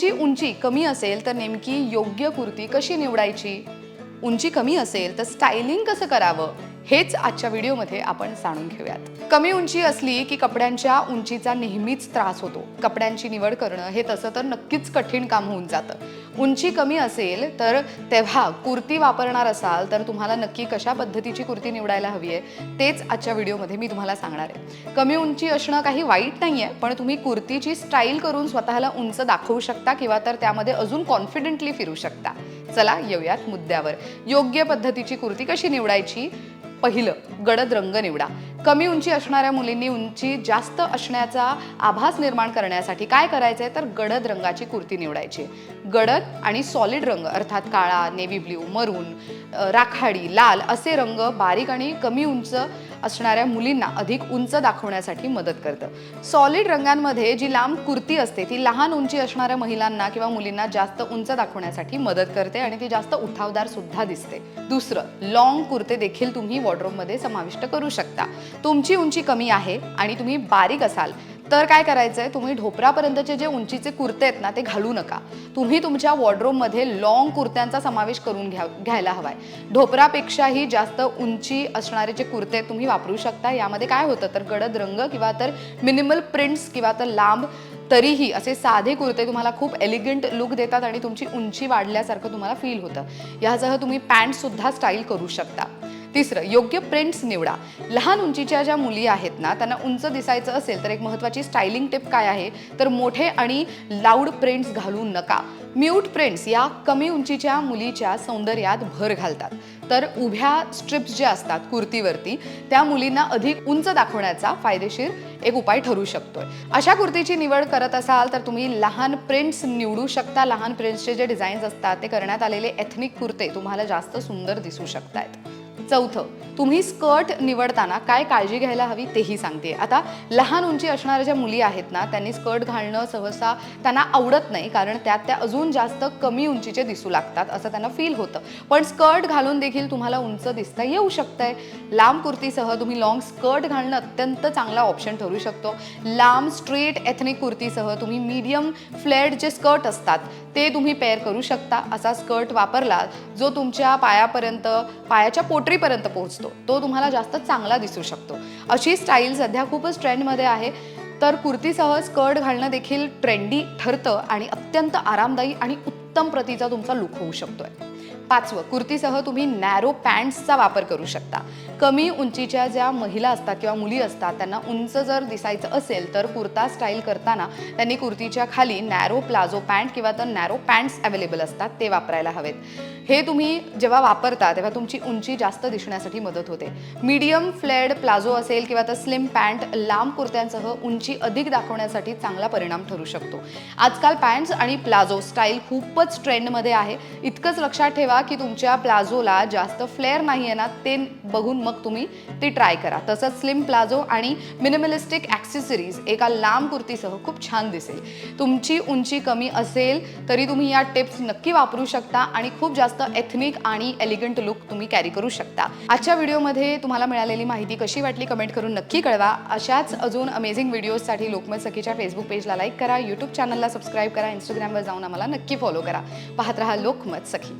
तुमची उंची कमी असेल तर नेमकी योग्य कुर्ती कशी निवडायची? उंची कमी असेल तर स्टायलिंग कसं करावं? हेच आजच्या व्हिडिओमध्ये आपण जाणून घेऊयात. कमी उंची असली की कपड्यांच्या उंचीचा नेहमीच त्रास होतो. कपड्यांची निवड करणं हे तसं तर नक्कीच कठीण काम होऊन जातं. उंची कमी असेल तर तेव्हा कुर्ती वापरणार असाल तर तुम्हाला नक्की कशा पद्धतीची कुर्ती निवडायला हवी आहे तेच आजच्या व्हिडिओमध्ये मी तुम्हाला सांगणार आहे. कमी उंची असणं काही वाईट नाही आहे पण तुम्ही कुर्तीची स्टाईल करून स्वतःला उंच दाखवू शकता किंवा तर त्यामध्ये अजून कॉन्फिडेंटली फिरू शकता. चला येऊयात मुद्द्यावर. योग्य पद्धतीची कुर्ती कशी निवडायची? पहिलं गडद रंग निवडा. कमी उंची असणाऱ्या मुलींनी उंची जास्त असण्याचा आभास निर्माण करण्यासाठी काय करायचं आहे तर गडद रंगाची कुर्ती निवडायची. गडद आणि सॉलिड रंग अर्थात काळा नेव्ही ब्ल्यू मरून राखाडी लाल असे रंग बारीक आणि कमी उंच असणाऱ्या मुलींना अधिक उंच दाखवण्यासाठी मदत करतं. सॉलिड रंगांमध्ये जी लांब कुर्ती असते ती लहान उंची असणाऱ्या महिलांना किंवा मुलींना जास्त उंच दाखवण्यासाठी मदत करते आणि ती जास्त उठावदार सुद्धा दिसते. दुसरं लॉंग कुर्ते देखील तुम्ही वॉर्ड्रोबमध्ये समाविष्ट करू शकता. तुमची उंची कमी आहे आणि तुम्ही बारीक असाल. तर काय करायचं आहे तुम्ही ढोपरापर्यंतचे जे उंचीचे कुर्ते आहेत ना ते घालू नका. तुम्ही तुमच्या वॉर्ड्रोबमध्ये लॉंग कुर्त्यांचा समावेश करून घ्या घ्यायला हवा आहे ढोपरापेक्षाही जास्त उंची असणारे जे कुर्ते आहेत तुम्ही वापरू शकता. यामध्ये काय होतं तर गडद रंग किंवा तर मिनिमल प्रिंट्स किंवा तर लांब तरीही असे साधे कुर्ते तुम्हाला खूप एलिगंट लुक देतात आणि तुमची उंची वाढल्यासारखं तुम्हाला फील होतं. यासह तुम्ही पॅन्टसुद्धा स्टाईल करू शकता. तिसरं योग्य प्रिंट्स निवडा. लहान उंचीच्या ज्या मुली आहेत ना त्यांना उंच दिसायचं असेल तर एक महत्त्वाची स्टायलिंग टिप काय आहे? तर मोठे आणि लाऊड प्रिंट्स घालू नका. म्यूट प्रिंट्स या कमी उंचीच्या मुलीच्या सौंदर्यात भर घालतात. तर उभ्या स्ट्रिप्स ज्या असतात कुर्तीवरती त्या मुलींना अधिक उंच दाखवण्याचा फायदेशीर एक उपाय ठरू शकतोय. अशा कुर्तीची निवड करत असाल तर तुम्ही लहान प्रिंट्स निवडू शकता. लहान प्रिंट्सचे जे डिझाईन्स असतात ते करण्यात आलेले एथनिक कुर्ते तुम्हाला जास्त सुंदर दिसू शकतात चौथं. तुम्ही स्कर्ट निवडताना काय काळजी घ्यायला हवी तेही सांगते. आता लहान उंची असणाऱ्या ज्या मुली आहेत ना त्यांनी स्कर्ट घालणं सहसा त्यांना आवडत नाही कारण त्यात त्या अजून जास्त कमी उंचीचे दिसू लागतात असं त्यांना फील होतं. पण स्कर्ट घालून देखील तुम्हाला उंच दिसता येऊ शकतंय. लांब कुर्तीसह तुम्ही लॉंग स्कर्ट घालणं अत्यंत चांगला ऑप्शन ठरू शकतो. लांब स्ट्रेट एथनिक कुर्तीसह तुम्ही मीडियम फ्लेड जे स्कर्ट असतात ते तुम्ही पेअर करू शकता. असा स्कर्ट वापरला जो तुमच्या पायापर्यंत पायाच्या पोटरीपर्यंत पोहोचतो. तो तुम्हाला जास्त चांगला दिसू शकतो. अशी स्टाईल सध्या खूपच ट्रेंडमध्ये आहे. तर कुर्तीसह स्कर्ट घालणं देखील ट्रेंडी ठरतं आणि अत्यंत आरामदायी आणि उत्तम प्रतीचा तुमचा लुक होऊ शकतोय. पाचवं कुर्तीसह तुम्ही नॅरो पॅन्ट्सचा वापर करू शकता. कमी उंचीच्या ज्या महिला असतात किंवा मुली असतात त्यांना उंच जर दिसायचं असेल तर कुर्ता स्टाईल करताना त्यांनी कुर्तीच्या खाली नॅरो प्लाझो पॅन्ट किंवा तर नॅरो पॅन्ट्स अवेलेबल असतात ते वापरायला हवेत. हे तुम्ही जेव्हा वापरता तेव्हा तुमची उंची जास्त दिसण्यासाठी मदत होते. मीडियम फ्लेड प्लाझो असेल किंवा तर स्लिम पॅन्ट लांब कुर्त्यांसह उंची अधिक दाखवण्यासाठी चांगला परिणाम ठरू शकतो. आजकाल पॅन्ट्स आणि प्लाझो स्टाईल खूपच ट्रेंडमध्ये आहे. इतकंच लक्षात ठेवा की तुमच्या प्लाझोला जास्त फ्लेअर नाही आहे ना ते बघून मग तुम्ही ती ट्राय करा. तसंच स्लिम प्लाझो आणि मिनिमलिस्टिक ॲक्सेसरीज एका लांब कुर्तीसह खूप छान दिसेल. तुमची उंची कमी असेल तरी तुम्ही या टिप्स नक्की वापरू शकता आणि खूप जास्त एथनिक आणि एलिगंट लुक तुम्ही कॅरी करू शकता. आजच्या व्हिडिओमध्ये तुम्हाला मिळालेली माहिती कशी वाटली कमेंट करून नक्की कळवा. अशाच अजून अमेझिंग व्हिडिओजसाठी लोकमत सखीच्या फेसबुक पेजला लाईक करा यूट्यूब चॅनलला सबस्क्राईब करा इंस्टाग्रामवर जाऊन आम्हाला नक्की फॉलो करा. पाहत रहा लोकमत सखी.